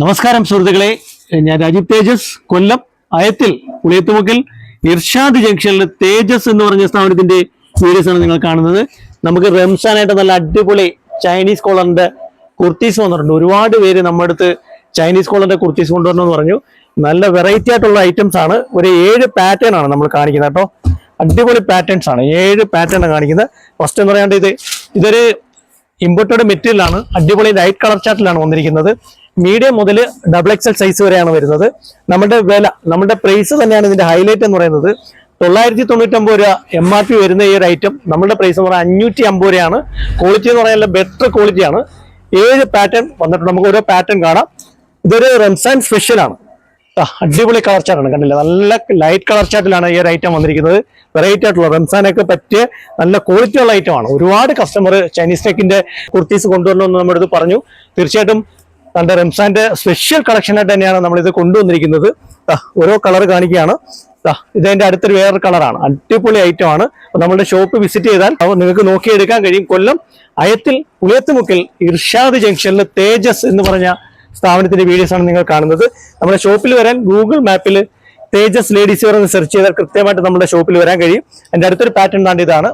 നമസ്കാരം സുഹൃത്തുക്കളെ. ഞാൻ രാജീവ് തേജസ്. കൊല്ലം അയത്തിൽ പുളിയത്തുമുക്കിൽ ഇർഷാദ് ജംഗ്ഷനിൽ തേജസ് എന്ന് പറഞ്ഞ സ്ഥാപനത്തിന്റെ വീഡിയോസ് ആണ് നിങ്ങൾ കാണുന്നത്. നമുക്ക് റംസാനായിട്ട് നല്ല അടിപൊളി ചൈനീസ് കോളറിന്റെ കുർത്തീസ് വന്നിട്ടുണ്ട്. ഒരുപാട് പേര് നമ്മുടെ അടുത്ത് ചൈനീസ് കോളറിന്റെ കുർത്തീസ് കൊണ്ടുവരണമെന്ന് പറഞ്ഞു. നല്ല വെറൈറ്റി ആയിട്ടുള്ള ഐറ്റംസ് ആണ്. ഒരു ഏഴ് പാറ്റേൺ ആണ് നമ്മൾ കാണിക്കുന്നത് കേട്ടോ. അടിപൊളി പാറ്റേൺസ് ആണ്. ഏഴ് പാറ്റേൺ ആണ് കാണിക്കുന്നത്. ഫസ്റ്റ് എന്ന് പറയാണ്ട് ഇത് ഇതൊരു ഇമ്പോർട്ടഡ് മെറ്റീരിയൽ ആണ്. അടിപൊളി ലൈറ്റ് കളർ ചാർട്ടിലാണ് വന്നിരിക്കുന്നത്. മീഡിയം മുതൽ ഡബിൾ എക്സൽ സൈസ് വരെയാണ് വരുന്നത്. നമ്മുടെ വില നമ്മുടെ പ്രൈസ് തന്നെയാണ് ഇതിന്റെ ഹൈലൈറ്റ് എന്ന് പറയുന്നത്. തൊള്ളായിരത്തി തൊണ്ണൂറ്റമ്പത് രൂപ എം ആർ പി വരുന്ന ഈ ഒരു ഐറ്റം നമ്മുടെ പ്രൈസ് എന്ന് പറഞ്ഞാൽ അഞ്ഞൂറ്റി അമ്പത് രൂപയാണ്. ക്വാളിറ്റി എന്ന് പറഞ്ഞാൽ ബെറ്റർ ക്വാളിറ്റിയാണ് ഏഴ് പാറ്റേൺ വന്നിട്ടുണ്ട്. നമുക്ക് ഓരോ പാറ്റേൺ കാണാം. ഇതൊരു റംസാൻ സ്പെഷ്യൽ ആണ്. അടിപൊളി കളർ ചാർട്ടാണ് കണ്ടില്ല? നല്ല ലൈറ്റ് കളർ ചാർട്ടിലാണ് ഈ ഒരു ഐറ്റം വന്നിരിക്കുന്നത്. വെറൈറ്റി ആയിട്ടുള്ള റംസാനൊക്കെ പറ്റിയ നല്ല ക്വാളിറ്റി ഉള്ള ഐറ്റം ആണ്. ഒരുപാട് കസ്റ്റമർ ചൈനീസ് ടെക്കിന്റെ കുർത്തീസ് കൊണ്ടുവരണമെന്ന് നമ്മുടെ അടുത്ത് പറഞ്ഞു. തീർച്ചയായിട്ടും നമ്മുടെ റംസാന്റെ സ്പെഷ്യൽ കളക്ഷൻ ആയിട്ട് തന്നെയാണ് ഇത് കൊണ്ടുവന്നിരിക്കുന്നത്. ഓരോ കളർ കാണിക്കുകയാണ്. ദാ, ഇതതിന്റെ അടുത്തൊരു വേറൊരു കളറാണ് അടിപൊളി ഐറ്റം ആണ്. നമ്മുടെ ഷോപ്പ് വിസിറ്റ് ചെയ്താൽ അവ നിങ്ങൾക്ക് നോക്കിയെടുക്കാൻ കഴിയും. കൊല്ലം അയത്തിൽ പുളിയത്തുമുക്കിൽ ഇർഷാദ് ജംഗ്ഷനിൽ തേജസ് എന്ന് പറഞ്ഞ സ്ഥാപനത്തിന്റെ വീഡിയോസ് ആണ് നിങ്ങൾ കാണുന്നത്. നമ്മുടെ ഷോപ്പിൽ വരാൻ ഗൂഗിൾ മാപ്പിൽ തേജസ് ലേഡീസ് എന്ന് സെർച്ച് ചെയ്താൽ കൃത്യമായിട്ട് നമ്മുടെ ഷോപ്പിൽ വരാൻ കഴിയും. എന്റെ അടുത്തൊരു പാറ്റേൺ താണ്ട് ഇതാണ്.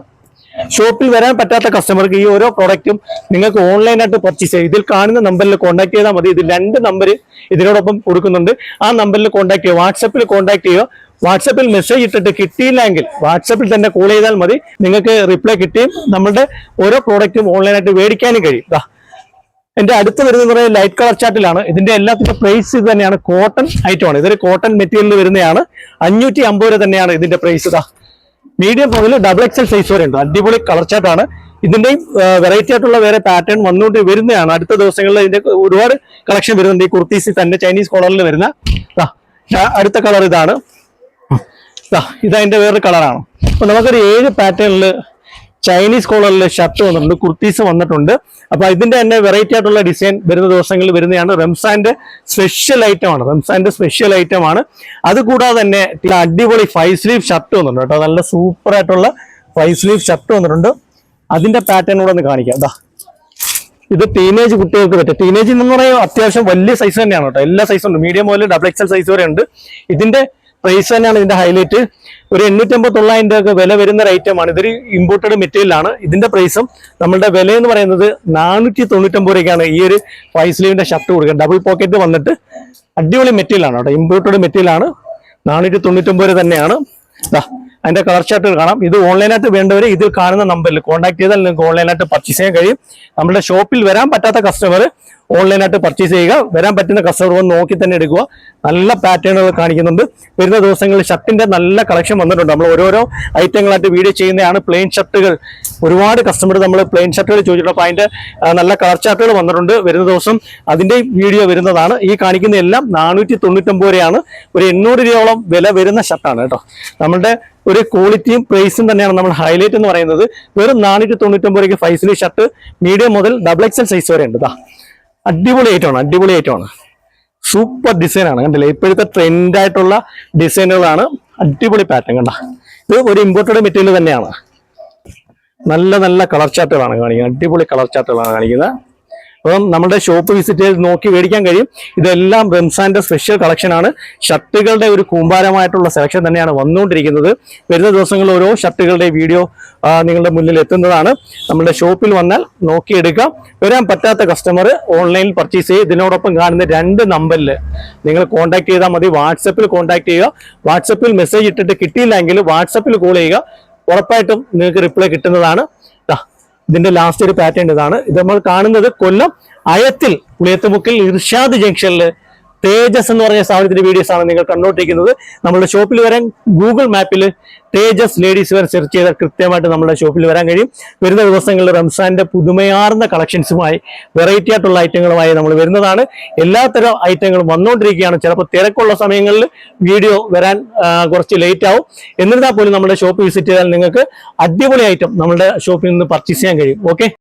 ഷോപ്പിൽ വരാൻ പറ്റാത്ത കസ്റ്റമർക്ക് ഈ ഓരോ പ്രോഡക്റ്റും നിങ്ങൾക്ക് ഓൺലൈനായിട്ട് പർച്ചേസ് ചെയ്യാം. ഇതിൽ കാണുന്ന നമ്പറിൽ കോൺടാക്ട് ചെയ്താൽ മതി. ഇത് രണ്ട് നമ്പർ ഇതിനോടൊപ്പം കൊടുക്കുന്നുണ്ട്. ആ നമ്പറിൽ കോൺടാക്ട് ചെയ്യുക. വാട്സപ്പിൽ കോൺടാക്ട് ചെയ്യുക. വാട്സപ്പിൽ മെസ്സേജ് ഇട്ടിട്ട് കിട്ടിയില്ലെങ്കിൽ വാട്സപ്പിൽ തന്നെ കോൾ ചെയ്താൽ മതി. നിങ്ങൾക്ക് റിപ്ലൈ കിട്ടിയും നമ്മളുടെ ഓരോ പ്രോഡക്റ്റും ഓൺലൈനായിട്ട് മേടിക്കാനും കഴിയും. എന്റെ അടുത്ത് വരുന്നത് പറയുന്നത് ലൈറ്റ് കളർ ചാർട്ടിലാണ് ഇതിന്റെ എല്ലാത്തിന്റെ പ്രൈസ് ഇത് തന്നെയാണ്. കോട്ടൺ ഐറ്റം ആണ്. ഇതൊരു കോട്ടൺ മെറ്റീരിയൽ വരുന്നതാണ്. അഞ്ഞൂറ്റി അമ്പത് രൂപ തന്നെയാണ് ഇതിന്റെ പ്രൈസ് ഇതാ മീഡിയം മുതൽ ഡബിൾ എക്സൽ സൈസ് വരെ ഉണ്ട്. അടിപൊളി കളർ ചാർട്ടാണ് ഇതിന്റെയും വെറൈറ്റി ആയിട്ടുള്ള വേറെ പാറ്റേൺ വന്നുകൊണ്ട് വരുന്നതാണ്. അടുത്ത ദിവസങ്ങളിൽ ഇതിന്റെ ഒരുപാട് കളക്ഷൻ വരുന്നുണ്ട്. ഈ കുർത്തീസ് തന്നെ ചൈനീസ് കോളറിൽ വരുന്ന അടുത്ത കളർ ഇതാണ്. ഇതാ ഇതതിന്റെ വേറൊരു കളറാണ് അപ്പൊ നമുക്കൊരു ഏഴ് പാറ്റേണിൽ ചൈനീസ് കോളറിൽ ഷർട്ട് വന്നിട്ടുണ്ട് കുർത്തീസ് വന്നിട്ടുണ്ട്. അപ്പൊ ഇതിന്റെ തന്നെ വെറൈറ്റി ആയിട്ടുള്ള ഡിസൈൻ വരുന്ന ദിവസങ്ങളിൽ വരുന്നതാണ്. റംസാന്റെ സ്പെഷ്യൽ ഐറ്റം ആണ്. റംസാന്റെ സ്പെഷ്യൽ ഐറ്റം ആണ്. അതുകൂടാതെ തന്നെ അടിപൊളി ഫൈവ് സ്ലീവ് ഷർട്ട് വന്നിട്ടുണ്ട് കേട്ടോ. നല്ല സൂപ്പർ ആയിട്ടുള്ള ഫൈവ് സ്ലീവ് ഷർട്ട് വന്നിട്ടുണ്ട്. അതിന്റെ പാറ്റേൺ കൂടെ ഒന്ന് കാണിക്കാം. അതാ ഇത് ടീനേജ് കുട്ടികൾക്ക് പറ്റും ടീനേജ് എന്ന് പറയുമ്പോൾ അത്യാവശ്യം വലിയ സൈസ് തന്നെയാണ് കേട്ടോ. എല്ലാ സൈസും ഉണ്ട്. മീഡിയം മുതൽ ഡബിൾ എക്സൽ സൈസ് വരെ ഉണ്ട്. ഇതിന്റെ പ്രൈസ് തന്നെയാണ് ഇതിന്റെ ഹൈലൈറ്റ് ഒരു എണ്ണൂറ്റമ്പത് തൊള്ളായിരം രൂപ വില വരുന്ന ഒരു ഐറ്റമാണ് ഇതൊരു ഇമ്പോർട്ടഡ് മെറ്റീരിയലാണ് ഇതിന്റെ പ്രൈസും നമ്മളുടെ വില എന്ന് പറയുന്നത് നാനൂറ്റി തൊണ്ണൂറ്റമ്പത് രൂപയ്ക്കാണ്. ഈ ഒരു ഫൈവ് സ്ലീവിന്റെ ഷർട്ട് കൊടുക്കുക ഡബിൾ പോക്കറ്റ് വന്നിട്ട് അടിപൊളി മെറ്റീരിയലാണ് കേട്ടോ. ഇമ്പോർട്ടഡ് മെറ്റീരിയൽ ആണ്. നാനൂറ്റി തൊണ്ണൂറ്റമ്പത് രൂപ തന്നെയാണ്. അതിന്റെ കളർ ചാർട്ടുകൾ കാണാം. ഇത് ഓൺലൈനായിട്ട് വേണ്ടവർ ഇതിൽ കാണുന്ന നമ്പറിൽ കോൺടാക്ട് ചെയ്താൽ നിങ്ങൾക്ക് ഓൺലൈനായിട്ട് പർച്ചേസ് ചെയ്യാൻ കഴിയും. നമ്മുടെ ഷോപ്പിൽ വരാൻ പറ്റാത്ത കസ്റ്റമർ ഓൺലൈനായിട്ട് പർച്ചേസ് ചെയ്യുക. വരാൻ പറ്റുന്ന കസ്റ്റമർ വന്ന് നോക്കി തന്നെ എടുക്കുക. നല്ല പാറ്റേണുകൾ കാണിക്കുന്നുണ്ട്. വരുന്ന ദിവസങ്ങളിൽ ഷർട്ടിന്റെ നല്ല കളക്ഷൻ വന്നിട്ടുണ്ട്. നമ്മൾ ഓരോരോ ഐറ്റങ്ങളായിട്ട് വീഡിയോ ചെയ്യുന്നതാണ്. പ്ലെയിൻ ഷർട്ടുകൾ ഒരുപാട് കസ്റ്റമർ നമ്മൾ പ്ലെയിൻ ഷർട്ടുകൾ ചോദിച്ചിട്ടുണ്ട്. അപ്പോൾ അതിന്റെ നല്ല കളർ ചാർട്ടുകൾ വന്നിട്ടുണ്ട്. വരുന്ന ദിവസം അതിന്റെ വീഡിയോ വരുന്നതാണ്. ഈ കാണിക്കുന്ന എല്ലാം നാനൂറ്റി തൊണ്ണൂറ്റൊമ്പത് രൂപയാണ്. ഒരു എണ്ണൂറ് രൂപയോളം വില വരുന്ന ഷർട്ടാണ് കേട്ടോ. നമ്മുടെ ഒരു ക്വാളിറ്റിയും പ്രൈസും തന്നെയാണ് നമ്മൾ ഹൈലൈറ്റ് എന്ന് പറയുന്നത്. വെറും നാനൂറ്റി തൊണ്ണൂറ്റൊമ്പത് രൂപയ്ക്ക് ഫൈസിലി ഷർട്ട് മീഡിയം മുതൽ ഡബിൾ എക്സൽ സൈസ് വരെ ഉണ്ട് അടിപൊളി ഐറ്റമാണ് അടിപൊളി ഐറ്റമാണ് സൂപ്പർ ഡിസൈനാണ് കണ്ടില്ലേ? ഇപ്പോഴത്തെ ട്രെൻഡായിട്ടുള്ള ഡിസൈനുകളാണ് അടിപൊളി പാറ്റേൺ കണ്ട. ഇത് ഒരു ഇമ്പോർട്ടഡ് മെറ്റീരിയൽ തന്നെയാണ്. നല്ല നല്ല കളർ ചാർട്ടുകളാണ് കാണിക്കുന്നത്. അടിപൊളി കളർ ചാർട്ടുകളാണ് കാണിക്കുന്നത്. അപ്പം നമ്മുടെ ഷോപ്പ് വിസിറ്റ് ചെയ്ത് നോക്കി മേടിക്കാൻ കഴിയും. ഇതെല്ലാം റംസാന്റെ സ്പെഷ്യൽ കളക്ഷനാണ് ഷർട്ടുകളുടെ ഒരു കൂമ്പാരമായിട്ടുള്ള സെലക്ഷൻ തന്നെയാണ് വന്നുകൊണ്ടിരിക്കുന്നത്. വരുന്ന ദിവസങ്ങളിൽ ഓരോ ഷർട്ടുകളുടെ വീഡിയോ നിങ്ങളുടെ മുന്നിൽ എത്തുന്നതാണ്. നമ്മുടെ ഷോപ്പിൽ വന്നാൽ നോക്കിയെടുക്കാം വരാൻ പറ്റാത്ത കസ്റ്റമർ ഓൺലൈനിൽ പർച്ചേസ് ചെയ്യുക ഇതിനോടൊപ്പം കാണുന്ന രണ്ട് നമ്പറിൽ നിങ്ങൾ കോൺടാക്ട് ചെയ്താൽ മതി. വാട്സപ്പിൽ കോൺടാക്ട് ചെയ്യുക. വാട്സപ്പിൽ മെസ്സേജ് ഇട്ടിട്ട് കിട്ടിയില്ലെങ്കിൽ വാട്സപ്പിൽ കോൾ ചെയ്യുക. ഉറപ്പായിട്ടും നിങ്ങൾക്ക് റിപ്ലൈ കിട്ടുന്നതാണ്. ഇതിന്റെ ലാസ്റ്റ് ഒരു പാറ്റേൺ ഇതാണ്. ഇത് നമ്മൾ കാണുന്നത് കൊല്ലം അയത്തിൽ പുളിയത്തുമുക്കിൽ ഇർഷാദ് ജംഗ്ഷനിൽ തേജസ് എന്ന് പറഞ്ഞ സ്ഥാപനത്തിന്റെ വീഡിയോസ് ആണ് നിങ്ങൾ കണ്ടുകൊണ്ടിരിക്കുന്നത്. നമ്മുടെ ഷോപ്പിൽ വരാൻ ഗൂഗിൾ മാപ്പിൽ തേജസ് ലേഡീസ് വെയർ സെർച്ച് ചെയ്താൽ കൃത്യമായിട്ട് നമ്മുടെ ഷോപ്പിൽ വരാൻ കഴിയും. വരുന്ന ദിവസങ്ങളിൽ റംസാന്റെ പുതുമയാർന്ന കളക്ഷൻസുമായി വെറൈറ്റി ആയിട്ടുള്ള ഐറ്റങ്ങളുമായി നമ്മൾ വരുന്നതാണ്. എല്ലാത്തരം ഐറ്റങ്ങളും വന്നുകൊണ്ടിരിക്കുകയാണ്. ചിലപ്പോൾ തിരക്കുള്ള സമയങ്ങളിൽ വീഡിയോ വരാൻ കുറച്ച് ലേറ്റ് ആവും. എന്നിരുന്നാൽ പോലും നമ്മുടെ ഷോപ്പ് വിസിറ്റ് ചെയ്താൽ നിങ്ങൾക്ക് അടിപൊളി ഐറ്റം നമ്മുടെ ഷോപ്പിൽ നിന്ന് പർച്ചേസ് ചെയ്യാൻ കഴിയും. ഓക്കെ